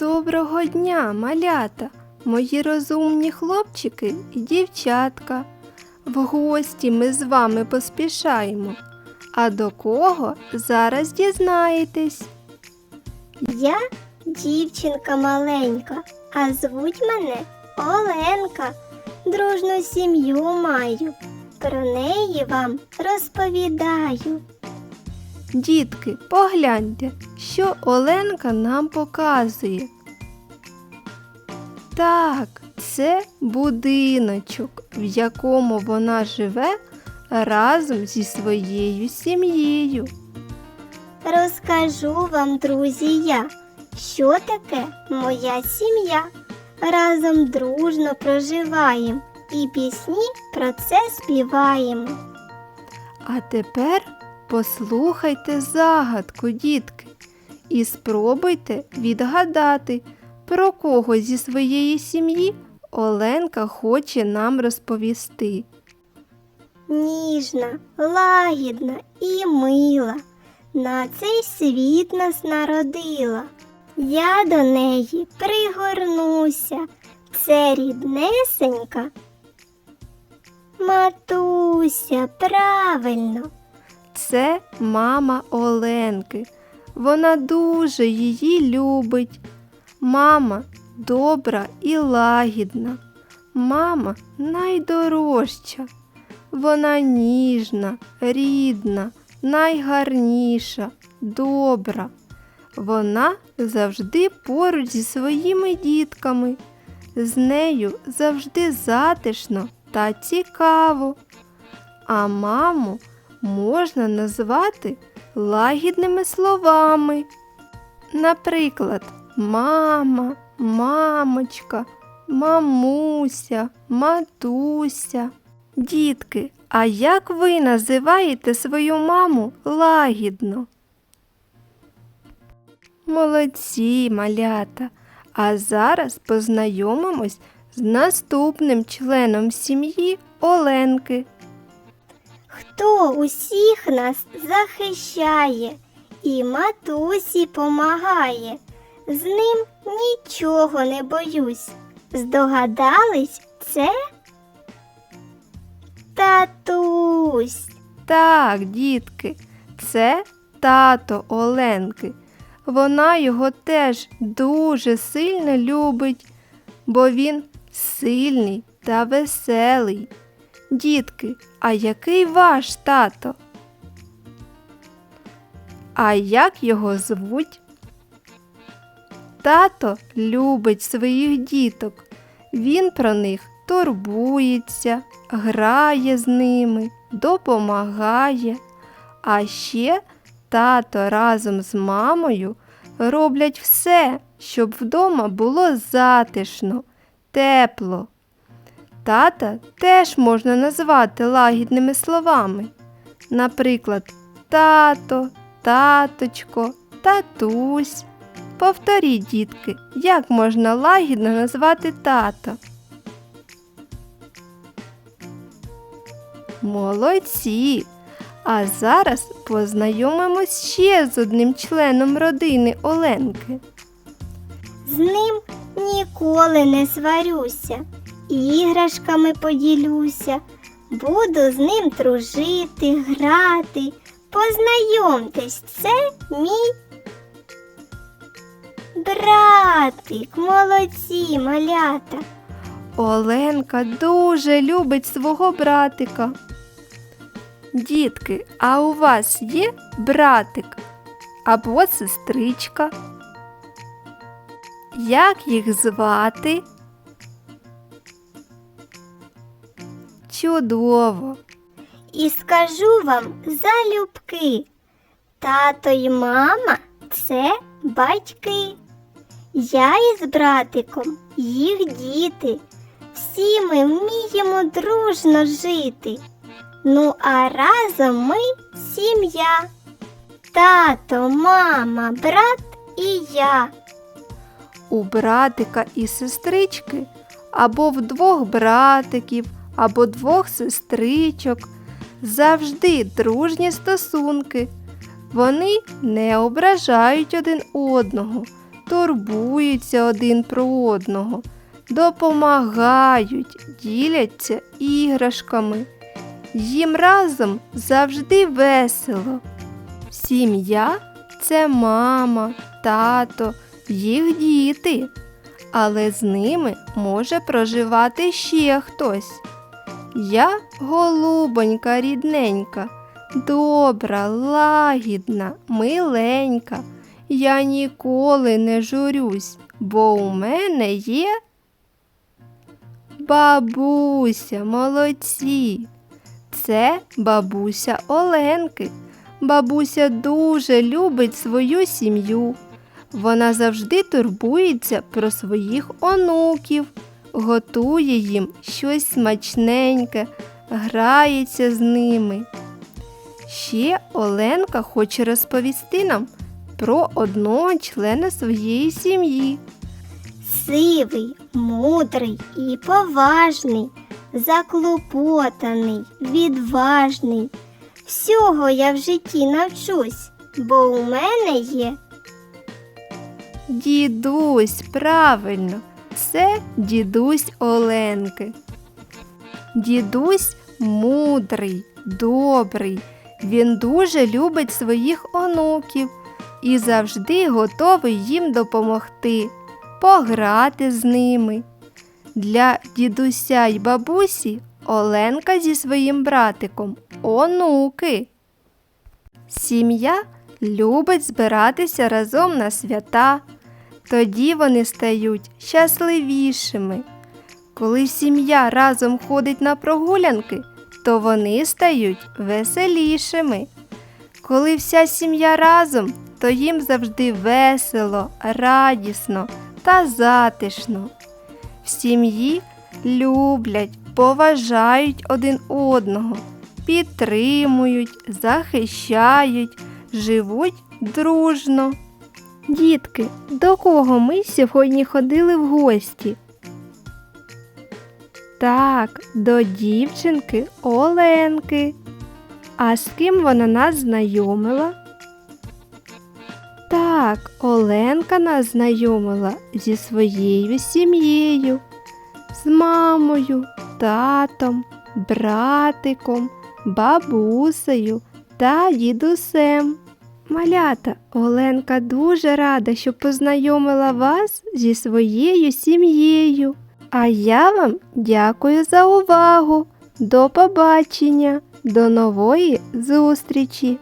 Доброго дня, малята, мої розумні хлопчики і дівчатка. В гості ми з вами поспішаємо. А до кого зараз дізнаєтесь? Я дівчинка маленька, а звуть мене Оленка. Дружну сім'ю маю. Про неї вам розповідаю. Дітки, погляньте, що Оленка нам показує. Так, це будиночок, в якому вона живе разом зі своєю сім'єю. Розкажу вам, друзі, я, що таке моя сім'я. Разом дружно проживаємо і пісні про це співаємо. А тепер послухайте загадку, дітки, і спробуйте відгадати, про кого зі своєї сім'ї Оленка хоче нам розповісти. Ніжна, лагідна і мила. На цей світ нас народила. Я до неї пригорнуся. Це ріднесенька. Матуся, правильно. Це мама Оленки. Вона дуже її любить. Мама добра і лагідна. Мама найдорожча. Вона ніжна, рідна, найгарніша, добра. Вона завжди поруч зі своїми дітками. З нею завжди затишно та цікаво. А маму можна назвати лагідними словами. Наприклад, мама, мамочка, мамуся, матуся. Дітки, а як ви називаєте свою маму лагідно? Молодці, малята. А зараз познайомимось з наступним членом сім'ї Оленки. Хто усіх нас захищає і матусі помагає. З ним нічого не боюсь. Здогадались це? Татусь. Так, дітки, це тато Оленки. Вона його теж дуже сильно любить, бо він сильний та веселий. Дітки, а який ваш тато? А як його звуть? Тато любить своїх діток. Він про них турбується, грає з ними, допомагає. А ще тато разом з мамою роблять все, щоб вдома було затишно, тепло. Тата теж можна назвати лагідними словами. Наприклад, тато, таточко, татусь. Повторіть, дітки, як можна лагідно назвати тато. Молодці! А зараз познайомимось ще з одним членом родини Оленки. З ним ніколи не сварюся, іграшками поділюся, буду з ним дружити, грати. Познайомтесь, це мій братик, молодці, малята. Оленка дуже любить свого братика. Дітки, а у вас є братик або сестричка? Як їх звати? Чудово! І скажу вам залюбки. Тато й мама це батьки. Я із братиком їх діти. Всі ми вміємо дружно жити. Ну, а разом ми сім'я. Тато, мама, брат і я. У братика і сестрички або в двох братиків, або двох сестричок завжди дружні стосунки. Вони не ображають один одного, турбуються один про одного, допомагають, діляться іграшками. Їм разом завжди весело. Сім'я це мама, тато, їх діти, але з ними може проживати ще хтось. Я голубонька рідненька, добра, лагідна, миленька. Я ніколи не журюсь, бо у мене є бабуся, молодці. Це бабуся Оленки. Бабуся дуже любить свою сім'ю. Вона завжди турбується про своїх онуків, готує їм щось смачненьке, грається з ними. Ще Оленка хоче розповісти нам про одного члена своєї сім'ї. Сивий, мудрий і поважний, заклопотаний, відважний. Всього я в житті навчусь, бо у мене є Дідусь, правильно, це дідусь Оленки. Дідусь мудрий, добрий. Він дуже любить своїх онуків і завжди готовий їм допомогти, пограти з ними. Для дідуся й бабусі Оленка зі своїм братиком онуки. Сім'я любить збиратися разом на свята. Тоді вони стають щасливішими. Коли сім'я разом ходить на прогулянки, то вони стають веселішими. Коли вся сім'я разом, то їм завжди весело, радісно та затишно. В сім'ї люблять, поважають один одного, підтримують, захищають, живуть дружно. Дітки, до кого ми сьогодні ходили в гості? Так, до дівчинки Оленки. А з ким вона нас знайомила? Так, Оленка нас знайомила зі своєю сім'єю, з мамою, татом, братиком, бабусею та дідусем. Малята, Оленка дуже рада, що познайомила вас зі своєю сім'єю. А я вам дякую за увагу. До побачення, до нової зустрічі!